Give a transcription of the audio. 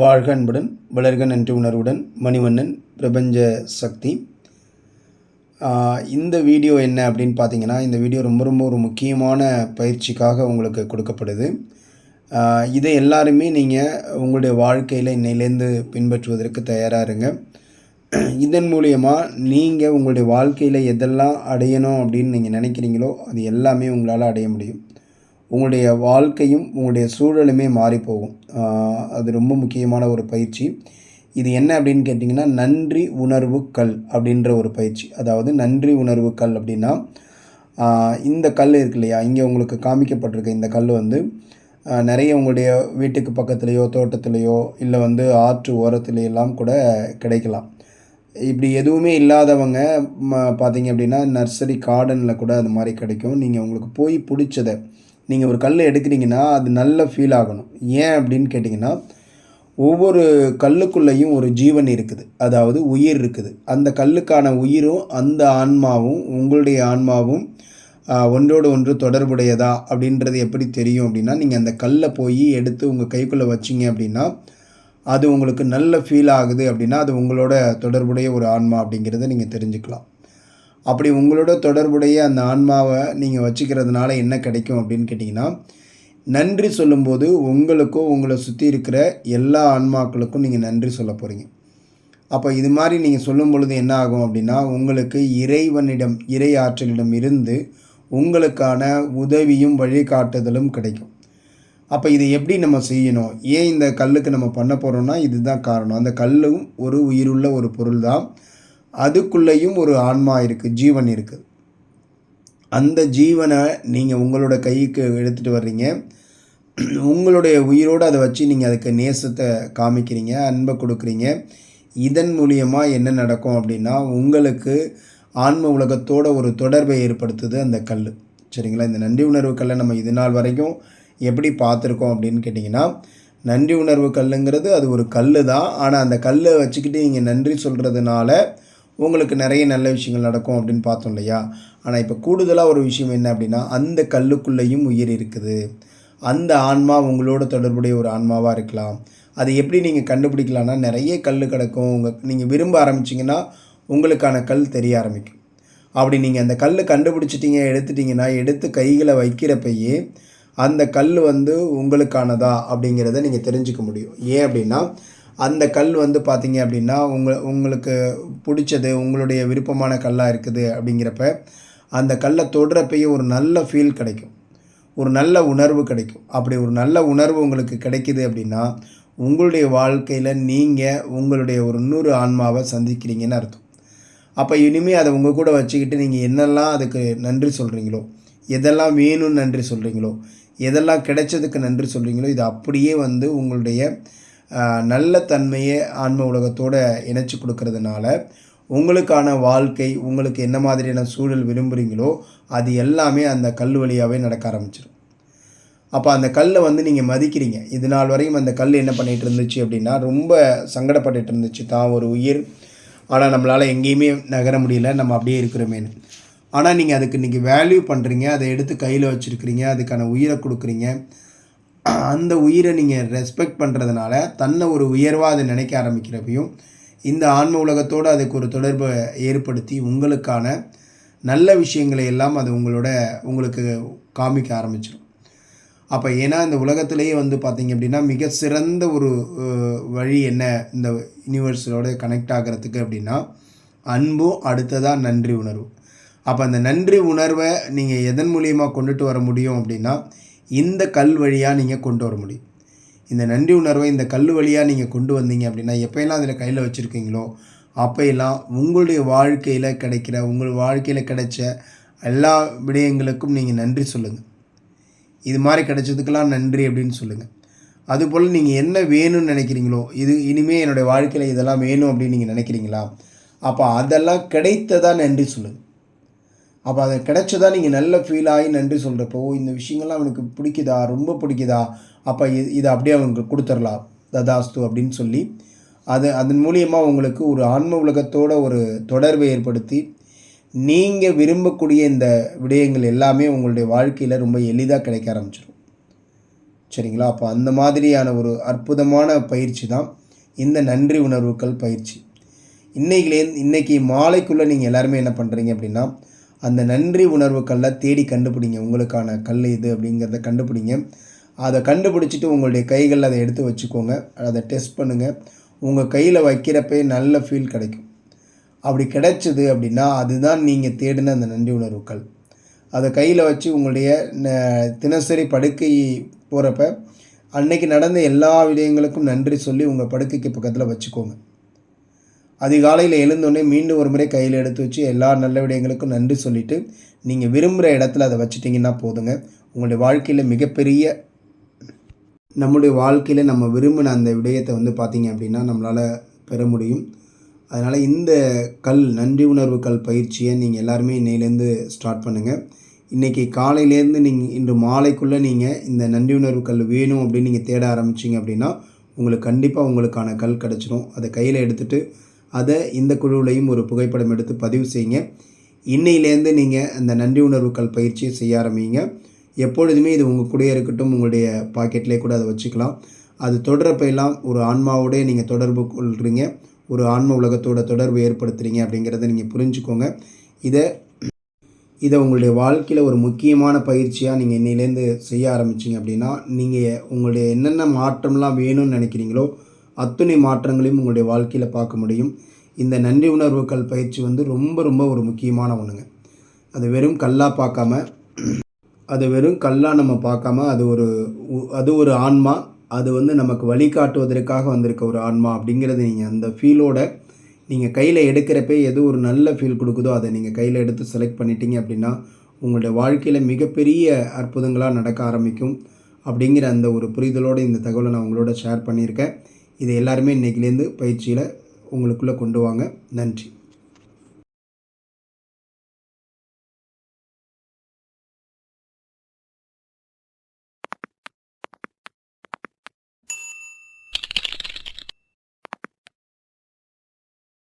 வாழ்க அன்புடன் வளர்க நன்றி உணர்வுடன் மணிவண்ணன் பிரபஞ்ச சக்தி. இந்த வீடியோ என்ன அப்படின்னு பார்த்தீங்கன்னா இந்த வீடியோ ரொம்ப ரொம்ப ஒரு முக்கியமான பயிற்சிக்காக உங்களுக்கு கொடுக்கப்படுது. இதை எல்லாருமே நீங்கள் உங்களுடைய வாழ்க்கையில் இன்னையிலேருந்து பின்பற்றுவதற்கு தயாராக இருங்க. இதன் மூலியமாக நீங்கள் உங்களுடைய வாழ்க்கையில் எதெல்லாம் அடையணும் அப்படின்னு நீங்கள் நினைக்கிறீங்களோ அது எல்லாமே உங்களால் அடைய முடியும். உங்களுடைய வாழ்க்கையும் உங்களுடைய சூழலுமே மாறி போகும் அது ரொம்ப முக்கியமான ஒரு பயிற்சி. இது என்ன அப்படின்னு கேட்டிங்கன்னா நன்றி உணர்வு கல் அப்படின்ற ஒரு பயிற்சி. அதாவது நன்றி உணர்வு கல் அப்படின்னா இந்த கல் இருக்கு இல்லையா? இங்கே உங்களுக்கு காமிக்கப்பட்டிருக்க இந்த கல் வந்து நிறைய உங்களுடைய வீட்டுக்கு பக்கத்துலேயோ தோட்டத்துலேயோ இல்லை வந்து ஆற்று ஓரத்துலையெல்லாம் கூட கிடைக்கலாம். இப்படி எதுவுமே இல்லாதவங்க ம பார்த்தீங்க அப்படின்னா நர்சரி கார்டனில் கூட அது மாதிரி கிடைக்கும். நீங்கள் உங்களுக்கு போய் பிடிச்சதை நீங்கள் ஒரு கல் எடுக்கிறீங்கன்னா அது நல்ல ஃபீல் ஆகணும். ஏன் அப்படின்னு கேட்டிங்கன்னா ஒவ்வொரு கல்லுக்குள்ளேயும் ஒரு ஜீவன் இருக்குது. அதாவது உயிர் இருக்குது. அந்த கல்லுக்கான உயிரும் அந்த ஆன்மாவும் உங்களுடைய ஆன்மாவும் ஒன்றோடு ஒன்று தொடர்புடையதா அப்படின்றது எப்படி தெரியும் அப்படின்னா நீங்கள் அந்த கல்லை போய் எடுத்து உங்கள் கைக்குள்ளே வச்சிங்க அப்படின்னா அது உங்களுக்கு நல்ல ஃபீல் ஆகுது அப்படின்னா அது உங்களோட தொடர்புடைய ஒரு ஆன்மா அப்படிங்கிறத நீங்கள் தெரிஞ்சுக்கலாம். அப்படி உங்களோட தொடர்புடைய அந்த ஆன்மாவை நீங்கள் வச்சுக்கிறதுனால என்ன கிடைக்கும் அப்படின்னு கேட்டிங்கன்னா நன்றி சொல்லும்போது உங்களுக்கும் உங்களை சுற்றி இருக்கிற எல்லா ஆன்மாக்களுக்கும் நீங்கள் நன்றி சொல்ல போகிறீங்க அப்போ இது மாதிரி நீங்கள் சொல்லும் பொழுது என்ன ஆகும் அப்படின்னா உங்களுக்கு இறைவனிடம் இறை ஆற்றலிடம் இருந்து உங்களுக்கான உதவியும் வழிகாட்டுதலும் கிடைக்கும். அப்போ இதை எப்படி நம்ம செய்யணும்? ஏன் இந்த கல்லுக்கு நம்ம பண்ண போகிறோம்னா இதுதான் காரணம். அந்த கல்லும் ஒரு உயிருள்ள ஒரு பொருள் தான் அதுக்குள்ளேயும் ஒரு ஆன்மா இருக்குது ஜீவன் இருக்குது அந்த ஜீவனை நீங்கள் உங்களோட கைக்கு எடுத்துகிட்டு வர்றீங்க. உங்களுடைய உயிரோடு அதை வச்சு நீங்கள் அதுக்கு நேசத்தை காமிக்கிறீங்க அன்பை கொடுக்குறீங்க. இதன் மூலியமாக என்ன நடக்கும் அப்படின்னா உங்களுக்கு ஆன்ம உலகத்தோட ஒரு தொடர்பை ஏற்படுத்துது அந்த கல். சரிங்களா? இந்த நன்றி உணர்வு கல்லை நம்ம இது நாள் வரைக்கும் எப்படி பார்த்துருக்கோம் அப்படின்னு கேட்டிங்கன்னா நன்றி உணர்வு கல்லுங்கிறது அது ஒரு கல் தான் ஆனால் அந்த கல்லை வச்சுக்கிட்டு நீங்கள் நன்றி சொல்கிறதுனால உங்களுக்கு நிறைய நல்ல விஷயங்கள் நடக்கும் அப்படின்னு பார்த்தோம் இல்லையா? ஆனால் இப்போ கூடுதலாக ஒரு விஷயம் என்ன அப்படின்னா அந்த கல்லுக்குள்ளேயும் உயிர் இருக்குது. அந்த ஆன்மா உங்களோட தொடர்புடைய ஒரு ஆன்மாவாக இருக்கலாம். அது எப்படி நீங்கள் கண்டுபிடிக்கலாம்னா நிறைய கல் கிடக்கும். உங்கள் நீங்கள் விரும்ப ஆரம்பிச்சிங்கன்னா உங்களுக்கான கல் தெரிய ஆரம்பிக்கும். அப்படி நீங்கள் அந்த கல் கண்டுபிடிச்சிட்டிங்க எடுத்துட்டிங்கன்னா எடுத்து கைகளை வைக்கிறப்பையே அந்த கல் வந்து உங்களுக்கானதா அப்படிங்கிறத நீங்கள் தெரிஞ்சுக்க முடியும். ஏன் அப்படின்னா அந்த கல் வந்து பார்த்தீங்க அப்படின்னா உங்க உங்களுக்கு பிடிச்சது உங்களுடைய விருப்பமான கல்லாக இருக்குது அப்படிங்கிறப்ப அந்த கல்லை தொடுறப்பயே ஒரு நல்ல ஃபீல் கிடைக்கும். ஒரு நல்ல உணர்வு கிடைக்கும். அப்படி ஒரு நல்ல உணர்வு உங்களுக்கு கிடைக்குது அப்படின்னா உங்களுடைய வாழ்க்கையில் நீங்கள் உங்களுடைய ஒரு இன்னொரு ஆன்மாவை சந்திக்கிறீங்கன்னு அர்த்தம். அப்போ இனிமேல் அதை உங்கள் கூட வச்சுக்கிட்டு நீங்கள் என்னெல்லாம் அதுக்கு நன்றி சொல்கிறீங்களோ எதெல்லாம் வேணும்னு நன்றி சொல்கிறீங்களோ எதெல்லாம் கிடைச்சதுக்கு நன்றி சொல்கிறீங்களோ இது அப்படியே வந்து உங்களுடைய நல்ல தன்மையை ஆன்ம உலகத்தோடு இணைச்சி கொடுக்கறதுனால உங்களுக்கான வாழ்க்கை உங்களுக்கு என்ன மாதிரியான சூழல் விரும்புகிறீங்களோ அது எல்லாமே அந்த கல் வழியாகவே நடக்க ஆரம்பிச்சிடும் அப்போ அந்த கல்லை வந்து நீங்கள் மதிக்கிறீங்க. இது நாள் வரையும் அந்த கல் என்ன பண்ணிகிட்டு இருந்துச்சு அப்படின்னா ரொம்ப சங்கடப்பட்டுட்டு இருந்துச்சு. தான் ஒரு உயிர். ஆனால் நம்மளால் எங்கேயுமே நகர முடியல. நம்ம அப்படியே இருக்கிறோமேனு ஆனால் நீங்கள் அதுக்கு இன்றைக்கி வேல்யூ பண்ணுறீங்க அதை எடுத்து கையில் வச்சுருக்கிறீங்க. அதுக்கான உயிரை கொடுக்குறீங்க. அந்த உயிரை நீங்கள் ரெஸ்பெக்ட் பண்ணுறதுனால தன்னை ஒரு உயர்வாக அதை நினைக்க ஆரம்பிக்கிறப்பையும் இந்த ஆன்ம உலகத்தோடு அதுக்கு ஒரு தொடர்பை ஏற்படுத்தி உங்களுக்கான நல்ல விஷயங்களை எல்லாம் அது உங்களோட உங்களுக்கு காமிக்க ஆரம்பிச்சிடும் அப்போ ஏன்னா இந்த உலகத்திலேயே வந்து பார்த்தீங்க அப்படின்னா மிக சிறந்த ஒரு வழி என்ன இந்த யூனிவர்ஸோட கனெக்ட் ஆகிறதுக்கு அப்படின்னா அன்பும் அடுத்ததாக நன்றி உணர்வு. அப்போ அந்த நன்றி உணர்வை நீங்கள் எதன் மூலியமாக கொண்டுட்டு வர முடியும் அப்படின்னா இந்த கல் வழியாக நீங்கள் கொண்டு வர முடியும். இந்த நன்றி உணர்வை இந்த கல் வழியாக நீங்கள் கொண்டு வந்தீங்க அப்படின்னா எப்போயெல்லாம் அதில் கையில் வச்சுருக்கீங்களோ அப்போயெல்லாம் உங்களுடைய வாழ்க்கையில் கிடைக்கிற உங்கள் வாழ்க்கையில் கிடைச்ச எல்லா விடயங்களுக்கும் நீங்கள் நன்றி சொல்லுங்கள் இது மாதிரி கிடைச்சதுக்கெல்லாம் நன்றி அப்படின்னு சொல்லுங்கள் அதுபோல் நீங்கள் என்ன வேணும்னு நினைக்கிறீங்களோ இது இனிமேல் என்னுடைய வாழ்க்கையில் இதெல்லாம் வேணும் அப்படின்னு நீங்கள் நினைக்கிறீங்களா அப்போ அதெல்லாம் கிடைத்ததாக நன்றி சொல்லுங்கள் அப்போ அது கிடைச்சதா நீங்கள் நல்ல ஃபீல் ஆகி நன்றி சொல்கிறப்போ இந்த விஷயங்கள்லாம் அவனுக்கு பிடிக்குதா? ரொம்ப பிடிக்குதா? அப்போ இது இதை அப்படியே அவனுக்கு கொடுத்துடலாம். ததாஸ்து அப்படின்னு சொல்லி. அது அதன் மூலியமாக உங்களுக்கு ஒரு ஆன்ம உலகத்தோட ஒரு தொடர்பை ஏற்படுத்தி நீங்கள் விரும்பக்கூடிய இந்த விடயங்கள் எல்லாமே உங்களுடைய வாழ்க்கையில் ரொம்ப எளிதாக கிடைக்க ஆரம்பிச்சிடும் சரிங்களா? அப்போ அந்த மாதிரியான ஒரு அற்புதமான பயிற்சி தான் இந்த நன்றி உணர்வுகள் பயிற்சி. இன்னைக்குலேருந்து இன்றைக்கி மாலைக்குள்ளே நீங்கள் எல்லாருமே என்ன பண்ணுறீங்க அப்படின்னா அந்த நன்றி உணர்வுக்கல்ல தேடி கண்டுபிடிங்க. உங்களுக்கான கல் இது அப்படிங்கிறத கண்டுபிடிங்க. அதை கண்டுபிடிச்சிட்டு உங்களுடைய கைகளில் அதை எடுத்து வச்சுக்கோங்க. அதை டெஸ்ட் பண்ணுங்கள் உங்கள் கையில் வைக்கிறப்பே நல்ல ஃபீல் கிடைக்கும். அப்படி கிடைச்சது அப்படின்னா அதுதான் நீங்கள் தேடின அந்த நன்றி உணர்வுகள் அதை கையில் வச்சு உங்களுடைய ந- தினசரி படுக்கை போகிறப்ப அன்னைக்கு நடந்த எல்லா விடயங்களுக்கும் நன்றி சொல்லி உங்கள் படுக்கைக்கு பக்கத்தில் வச்சுக்கோங்க. அதிகாலையில் எழுந்தோடனே மீண்டும் ஒரு முறை கையில் எடுத்து வச்சு எல்லா நல்ல விடயங்களுக்கும் நன்றி சொல்லிவிட்டு நீங்கள் விரும்புகிற இடத்துல அதை வச்சிட்டிங்கன்னா போதுங்க. உங்களுடைய வாழ்க்கையில் மிகப்பெரிய நம்முடைய வாழ்க்கையில் நம்ம விரும்பின அந்த விடயத்தை வந்து பார்த்திங்க அப்படின்னா நம்மளால் பெற முடியும். அதனால் இந்த கல் நன்றி உணர்வு கல் பயிற்சியை நீங்கள் எல்லாருமே இன்னையிலேருந்து ஸ்டார்ட் பண்ணுங்கள் இன்றைக்கி காலையிலேருந்து நீங்கள் இன்று மாலைக்குள்ளே நீங்கள் இந்த நன்றி உணர்வு கல் வேணும் அப்படின்னு நீங்கள் தேட ஆரம்பிச்சிங்க அப்படின்னா உங்களுக்கு கண்டிப்பாக உங்களுக்கான கல் கிடச்சிரும். அதை கையில் எடுத்துகிட்டு அதை இந்த குழுவிலையும் ஒரு புகைப்படம் எடுத்து பதிவு செய்யுங்க. இன்னையிலேருந்து நீங்கள் அந்த நன்றி உணர்வுகள் பயிற்சியை செய்ய ஆரம்பிங்க. எப்பொழுதுமே இது உங்கள் கூடயே இருக்கட்டும் உங்களுடைய பாக்கெட்லேயே கூட அதை வச்சுக்கலாம். அது தொடரப்பெல்லாம் ஒரு ஆன்மாவோடய நீங்கள் தொடர்பு கொள்கிறீங்க ஒரு ஆன்ம உலகத்தோட தொடர்பு ஏற்படுத்துகிறீங்க அப்படிங்கிறத நீங்கள் புரிஞ்சுக்கோங்க. இதை இதை உங்களுடைய வாழ்க்கையில் ஒரு முக்கியமான பயிற்சியாக நீங்கள் இன்னையிலேருந்து செய்ய ஆரம்பிச்சிங்க அப்படின்னா நீங்கள் உங்களுடைய என்னென்ன மாற்றம்லாம் வேணும்னு நினைக்கிறீங்களோ அத்துணை மாற்றங்களையும் உங்களுடைய வாழ்க்கையில் பார்க்க முடியும். இந்த நன்றி உணர்வுகள் பயிற்சி வந்து ரொம்ப ரொம்ப ஒரு முக்கியமான ஒன்றுங்க அது வெறும் கல்லாக பார்க்காம அது வெறும் கல்லாக நம்ம பார்க்காம அது ஒரு அது ஒரு ஆன்மா அது வந்து நமக்கு வழிகாட்டுவதற்காக வந்திருக்க ஒரு ஆன்மா அப்படிங்கிறது நீங்கள் அந்த ஃபீலோட நீங்கள் கையில் எடுக்கிறப்பே எது ஒரு நல்ல ஃபீல் கொடுக்குதோ அதை நீங்கள் கையில் எடுத்து செலக்ட் பண்ணிட்டீங்க அப்படின்னா உங்களுடைய வாழ்க்கையில் மிகப்பெரிய அற்புதங்களாக நடக்க ஆரம்பிக்கும் அப்படிங்கிற அந்த ஒரு புரிதலோடு இந்த தகவலை நான் உங்களோட ஷேர் பண்ணியிருக்கேன். இதை எல்லாருமே இன்றைக்கிலேருந்து பயிற்சியில் உங்களுக்குள்ளே கொண்டு வாங்க. நன்றி.